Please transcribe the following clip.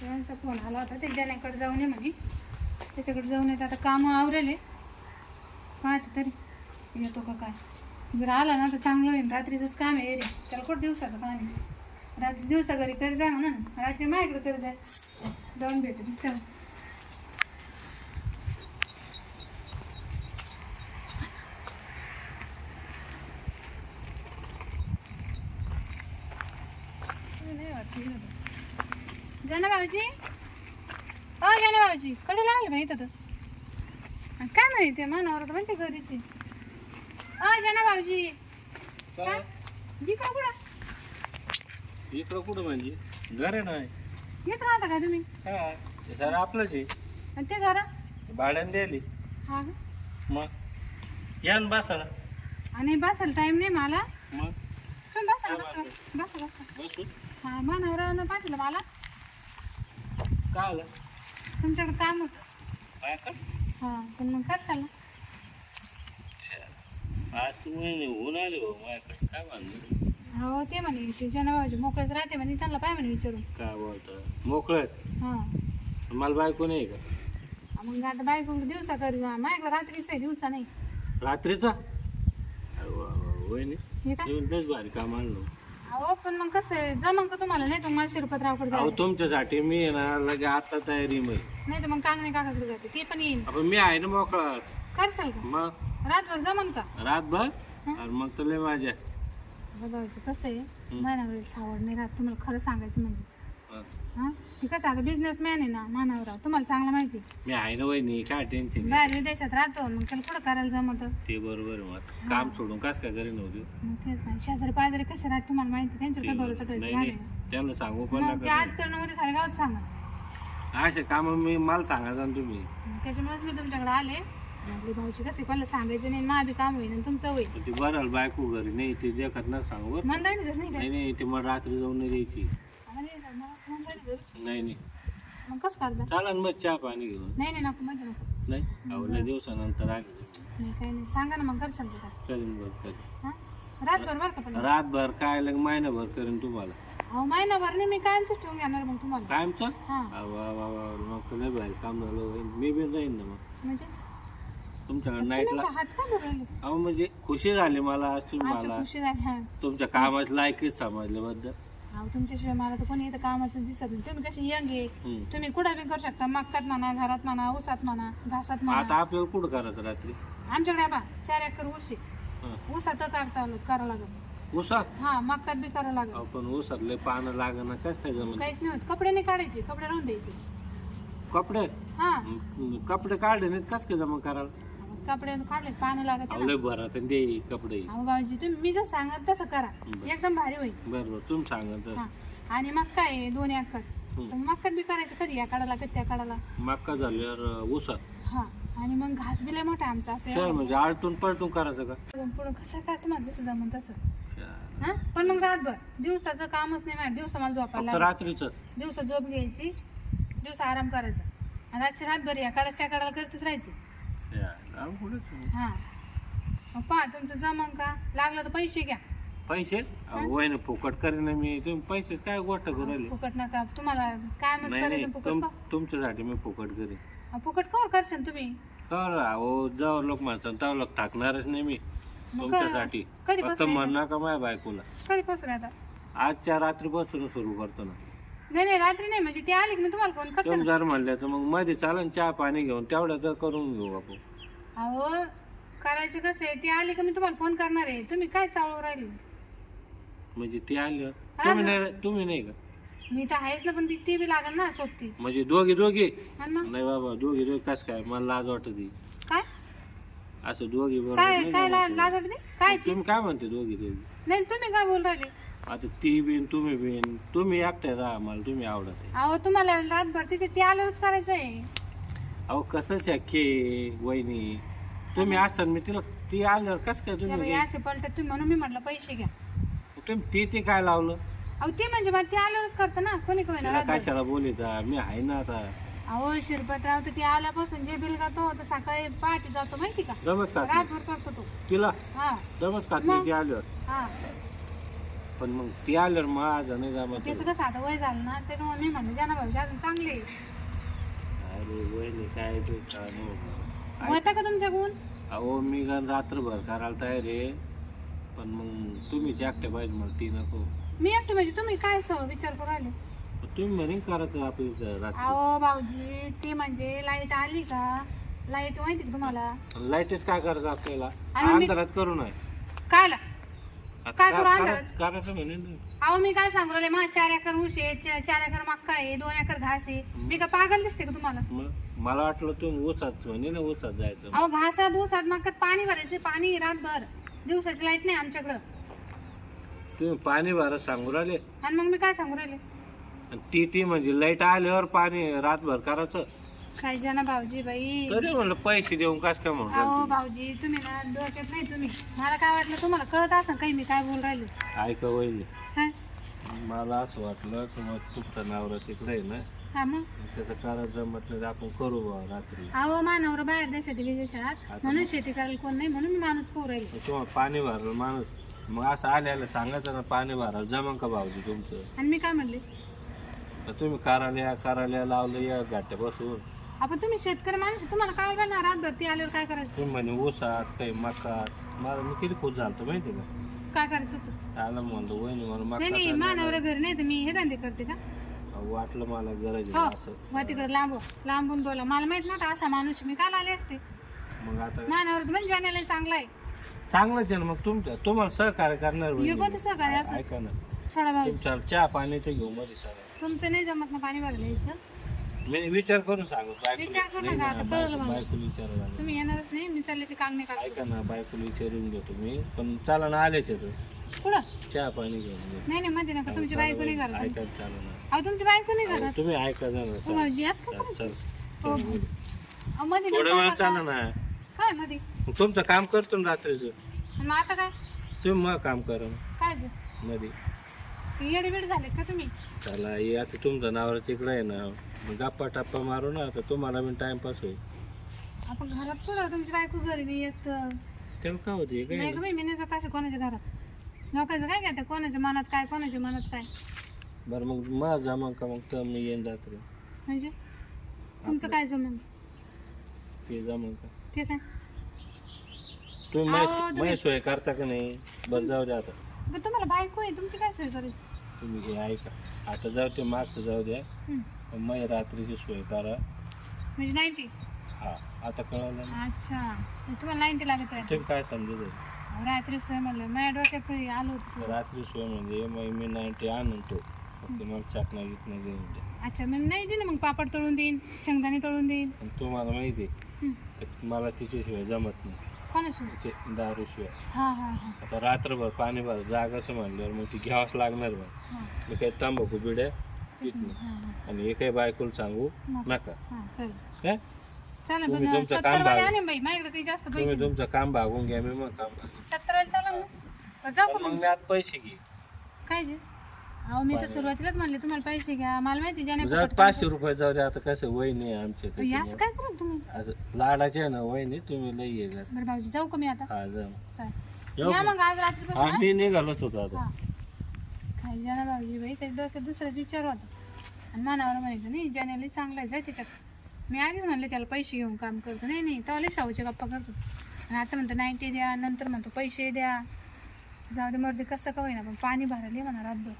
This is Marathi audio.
त्यांचा फोन आला होता. ते ज्यानेकडे जाऊन ये म्हणे. त्याच्याकडे जाऊन येत. आता कामं आवरेले पाहते तरी. येतो का काय? जर आला ना तर चांगलं होईल. रात्रीचंच काम आहे रे. त्याला कुठं दिवसाचं काम आहे? रात्री दिवसा घरी करी जाय म्हणून रात्री माझ्याकडे करी जाय जाऊन भेटू दिसतं नाही वाटतं जाना भाऊजी? हो जाना भाऊजी. कडे लागले बाई इथं तर. आणि काय माहिती ते मानावर तर म्हणते घरीची. हो जाना भाऊजी. काय इकडं कुठं? इकडं कुठं म्हणजे? घर नाही. येत राहता का तुम्ही? हा ते सर आपलंच आहे. आणि ते घरा? भाड्याने द्यायली. हा का? मग? या ना बसा ना आणि बसायला टाइम नाही मला. मग? तुम्ही बसा. ना, बसा. बसा बसा. बसू. हा मानावर पाठवलं मला. काय आलं. तुमच्याकडे काम होतं? हा पण मग करशाल ना आज होऊन आले हो माझ्याकडे. काय बांधलं हो ते म्हणे ते जाना भाऊजी मोकळेच राहते म्हणे त्यांना पाय म्हणे विचारून. काय बोलता? मोकळं हा. मला बायको नाही का? मग आता बायको दिवसा करी जा माझ्याकडे रात्रीच आहे दिवसा नाही. रात्रीचा? अरे वा वा, होय नाही हे काय? भारी काम आणलं अहो पण मग कसं आहे? जमन का तुम्हाला? नाही तर मला शिरपतरावकडे अहो जायचं. तुमच्यासाठी मी आहे ना लगे आता तयारी मग नाही तर मग कांगणे काकाकडे जाते ते पण येईन. आपण मी आहे ना मोकळाच. करशाल का? मग? रातभर जमन का? रातभर? आणि मग तर लय माझ्या बघायचं कसं आहे? सावड नाही राहत. तुम्हाला खरं सांगायचं म्हणजे. हा. ते कसं आता बिझनेसमॅन आहे ना मानावर तुम्हाला चांगलं माहिती. मी आहे ना वहिनी काय टेन्शन नाही. बाहेर विदेशात राहतो मग त्याला कुठं करायला जमत? ते बरोबर आहे मग काम सोडून कस काय करेन होती मग तेच नाही शेजारी पाजारी कसे राहत तुम्हाला माहिती त्यांच्यावर काय भरोसा नाही नाही. त्यांना सांगू पण मग ते नका आज करणं मध्ये सारे गावात सांगा. असे काम मी मला सांगायचं ना तुम्ही. त्याच्यामुळेच मी तुमच्याकडे आले. म्हटली भाऊची कसे कोणाला सांगायचं नाही मा बी काम होईल आणि तुमचं होईल. ते बरं बायको घरी नाही ते देखत ना सांगू बरं घर नाही नाही नाही ते मला रात्री जाऊन नाही द्यायची का अरे मला मंदावणी घर नाही नाही. मग कसं करता मग चहा पाणी घेऊन. नाही नाही नको मध्ये नको. नाही? आवडल्या दिवसानंतर आले. नाही काही नाही. सांगा ना मग करशाल का करीन बरं करीन. हा? रातभर बरं का पण रातभर काय लग महिनाभर करीन तुम्हाला. अहो महिनाभर नाही मी कायमच ठेवून घेणार मग तुम्हाला. कायमचं? हा. मग तर लय भारी काम झालं होईल. मी बी जाईन ना मग. म्हणजे? तुमच्याकडे तुम्ही नाईटला हात का अहो म्हणजे खुशी झाली मला आज तुम्ही अच्छा मला. खुशी झाली हा. तुमच्या कामाची लायकीच समजल्याबद्दल. अहो तुमच्याशिवाय मला तर कोणी इथं कामाचं दिसत नाही. तुम्ही कशी यंग आहे? हम्म. तुम्ही कुठं बी करू शकता. मक्कात म्हणा घरात म्हणा ऊसात म्हणा घासात आता म्हणा आपल्याला कुठं करायचं रात्री? आमच्याकडे बा चार एकर ऊस आहे. हं. ऊसात करता करावं लागत उसात हा मक्कात बी करावं लागत आपण उसातले पानं लागणं कस काय जमत. काहीच नाही होत. कपडे नाही काढायचे कपडे राहून द्यायचे. कपडे? हा. हं, कपडे काढले नाहीत कस काय जमा करायला कपडे काढले पानं लागत लय कपडे. अहो तुम्ही मी जर सांगत तसं करा. बरं. एकदम भारी होईल. बरोबर तुम्ही सांगा तर. हा. आणि मग काय आहे, दोन एकर. बी करायचं कधी? या काढायला कधी त्या काढायला. झाल्यावर हा. आणि मग घास बी लय मोठा आहे आमचा असं म्हणजे आलटून पलटून करायचं का? पुढं कसं काय तुम्हाला जसं जमून तसं. हा? पण मग रातभर दिवसाचं कामच नाही माझ्या दिवसा मला झोपायला फक्त लागेल. रात्रीच. दिवसा झोप घ्यायची दिवसा आराम करायचा. आणि रातची रातभर या काढायचं त्या काढायला करतच राहायची. हा. मग पहा तुमचं जमन का? लागलं तर पैसे घ्या. पैसे? वय ना फुकट करेन मी. तुम्ही पैसे काय गोष्ट करू राहिले? फुकट नका. तुम्हाला काय मग नाही नाही. करायचं फुकट तुम- का? तुमच्यासाठी मी फुकट करेन. अहो, फुकट कवर करशाल तुम्ही? कर अहो जाऊ लोक म्हणतात तेव्हा लोक थाकणारच नाही मी मग तुमच्यासाठी. फक्त बसून म्हण नका माझ्या बायकोला. कधीपासून आता? आजच्या रात्रीपासून सुरू करतो ना. नाही नाही रात्री नाही. म्हणजे ते आले की मी तुम्हाला फोन करते तुम्ही ना जर म्हणल्या तर मग मध्ये चालन चहा पाणी घेऊन तेवढ्या तर करून घेऊ आपण. अहो करायचं कसं आहे? ते आले की मी तुम्हाला फोन करणार आहे. तुम्ही काय चावळू राहिले? म्हणजे ती आली तुम्ही नाही तुम्ही नाही का? मी तर आहेच ना पण ती ती बी लागेल ना सोबती म्हणजे दोघी दोघी? आणि मग? नाही बाबा दोघी दोघी कस काय? मला लाज वाटत काय? असं दोघी बरोबर काय नाही काय लाज वाटते काय ती तुम्ही काय म्हणते दोघी दोघी? नाही तुम्ही काय बोल राहिले? आता ती बिन तुम्ही बिन तुम्ही एकटे राहा मला तुम्ही आवडत आहे. अहो तुम्हाला रातभर तिचे ते आल्यावरच करायचं आहे अहो कसं शक्य आहे, वहिनी. तुम्ही असताना मी तिला ती आल्यावर कस काय या तुम्ही असे पलटत तुम्ही म्हणून मी म्हटलं पैसे घ्या. तुम्ही ती ती काय लावलं? अहो ते म्हणजे मला ते आल्यावरच करतं ना कोणी कोणी तिला कशाला बोलित मी आहे ना आता. अहो शिरपतराव तर ते आल्यापासून जे बिल करतो तर सकाळी पहाटे जातो माहिती का? जमच खात नाही. रातभर करतो तो. तिला? हा. जमच खात नाही ती आल्यावर? हा. पण मग ती आल्यावर माझं नाही जमत. त्याचं कसं आता वय झालं ना त्याच्यामुळे मी म्हणलं ज्यांना भाऊजी अजून चांगले आहे. अरे वहिनी काय ते काय नाही. होत. का तुमच्या गुण अहो मी गण रात्रभर करायला तयार आहे. पण मग तुम्हीच एकट्या पाहिजे मला ती नको. मी एकटी म्हणजे तुम्ही काय स- विचार करू राहिले? तुम्ही म्हणे करायचं आपली रात्री. अहो भाऊजी ते म्हणजे लाइट आली का? लाइट माहिती का तुम्हाला? लाईटच काय करायचं आपल्याला? आणि मी- अंधारात करू नये. कायला आता काय करू अंधारात? करायचं अहो मी काय सांगू राहिले? मग चार एकर ऊस आहे च- चार एकर मक्का आहे दोन एकर घास आहे. मी का पागल दिसते का तुम्हाला? मला वाटलं तुम्ही ऊसात म्हणे ना ऊसात जायचं. अहो घासात ऊसात मक्कात पाणी भरायचे पाणी रातभर. दिवसाची लाइट नाही आमच्याकडं. तुम्ही पाणी भरा सांगू राहिले. आणि मग मी काय सांगू राहिले? आणि ती ती म्हणजे लाइट आल्यावर पाणी रातभर करायचं. काय जना भाऊजी बाई? तरी म्हणलं पैसे देऊन कस काय अहो म्हणून भाऊजी तुम्ही ना डोक्यात नाही तुम्ही. मला काय वाटलं तुम्हाला कळत असं काही मी काय बोल राहिले? ऐका वहिनी. मला असं वाटलं की मग तुमचं नवरा तिकडे आहे ना. हा मग? त्याचं करायचं म्हटलं तर आपण करू बा रात्री. अहो मानवर बाहेर देशात विदेशात. म्हणून शेती करायला कोण नाही म्हणून मी माणूस पोर राहील. मग तुम्हाला पाणी भरलं माणूस मग असं आल्याला सांगायचं ना पाणी भरायला जमन का भाऊजी तुमचं? आणि मी काय म्हणले? तर तुम्ही करायला करायला लावलं या गाठ्या बसून आपण तुम्ही शेतकरी माणूस तुम्हाला काय पाहिजे रातभर ती आल्यावर काय करायचं? तुम्ही म्हणे ऊसात काही मकात. मला मी किती खुश झालतो माहिती का? काय करायचं होतं? वहिनी मला नाही नाही मका मानवर घरी नाही तर मी हे धंदे करते का? वाटलं मला गरज हो आहे असं. वा तिकडे लांब लांबून बोला. मला माहीत नव्हता असा माणूस. मी काल आले असते. मग आता मानावर म्हणजे जाण्याला चांगला आहे. चांगलंच आहे ना मग तुमच्या तुम्हाला सहकार्य करणार हे वहिनी. कोणतं सहकार्य असं. ऐका ना. सोडा भाऊ तुमच्या चहा पाणी ते घेऊ मध्ये सगळं तुमचं नाही जमत ना पाणी भरायला यायचं. मी विचार करून सांगू विचार करू नका, आता कळलं मला. बायकोला लागेल. तुम्ही येणारच नाही मी चालले ते ऐका ना बायकोला विचारून घेतो मी पण चला ना आहे पुढं चहा पाणी घेऊन. नाही नाही मध्ये नका तुमची बायको नाही ऐका चला ना अहो तुमची बायको नाही तुम्ही ऐका ना हो चला. भाऊजी असं का चल करतो? चल हो चल. भाऊजी. अहो, मध्ये थोड्या नका वेळात करता. चला ना काय मध्ये मग तुमचं काम करतो ना रात्रीचं आणि मग आता काय तुम्ही मग काम करा काय? मध्ये येडे बेड झाले का तुम्ही? चला हे आता तुमचं नावर तिकडं आहे ना. मग गप्पा टप्पा मारू ना आता तुम्हाला पण टाइमपास होईल. आपण घरात पुढं तुमची बायको घरी नाही येत. तेव्हा काय होते काय का बाई, मी नाही जात असं कोणाच्या घरात. लोकांचं काय घेतं कोणाच्या मनात काय कोणाच्या मनात काय? बरं मग माझा जमा का मग तर मी येईन रात्री. म्हणजे? तुमचं काय जमन? ते जमा का? ते काय? तुम्ही अहो, तुम्ही- माझी सोय करता का नाही? बरं जाऊ द्या आता. पण तुम्हाला बायको आहे तुमची काय सोय करायची? तुम्ही हे ऐका. आता जाऊ ते मागचं जाऊ द्या हं. पण मग रात्रीची सोय करा. म्हणजे नाईन्टी? हा आता कळलं ना. अच्छा. तुम्हाला नाईन्टी लागत आहे तुम्ही काय समजत अहो, रात्री सोय म्हणलं. माझ्या डोक्यात आलो होतं रात्री सोय म्हणजे मग मी नाईन्टी आणतो फक्त मग चाकणा विकणं घेऊन द्या अच्छा मग नाही दे ना मग पापड तळून देईन शेंगदाणे तळून देईन. आणि तुम्हाला माहिती आहे हं. तर मला तिच्याशिवाय जमत नाही. कोणाशी ते दारूशिवाय. हां हां हां. आता रात्रभर पाणी भर जागाचं म्हणल्यावर मग ती घ्यावंच लागणार हां. मी काही तांबाखू बिड्या पित नाही हां हां. आणि हे काही बायकोला सांगू नका. हां चल. तुम्ही तुमचं सत्तर काम वाले बघा. आणेन बाई माझ्याकडे काही जास्त पैसे तुम्ही तुमचं काम भागून घ्या मी मग काम. सत्तर वाले चालेल ना मग. जाऊ का मग मग? मी आता पैसे घे. काय जे? अहो मी तर सुरुवातीलाच म्हणले तुम्हाला पैसे घ्या मला माहिती ज्याने जाऊ पाचशे रुपये जाऊ दे आता कसं आमच्या यास त्याच्यामुळं. काय करू तुम्ही? असं लाडाचे आहे ना वहिनी तुम्ही लई बरं भाऊजी जाऊ का मी आता? हा चालेल. या? मग आज रात्री हा मी निघालोच होतो आता. हा. काय जाणार भाऊजी बाई त्याच्या डोक्यात दुसराच विचार होता. आणि मानावर म्हणायचं नाही जाण्याला चांगला आहे जाय त्याच्यात. मी आधीच म्हणले त्याला पैसे घेऊन काम करतो. नाही नाही तो लई शाहूचे गप्पा करतो. आणि आता म्हणतो नाईन्टी द्या नंतर म्हणतो पैसे द्या. जाऊ दे मर्दी कसं का होईना पण पाणी भरायला म्हणा रातभर.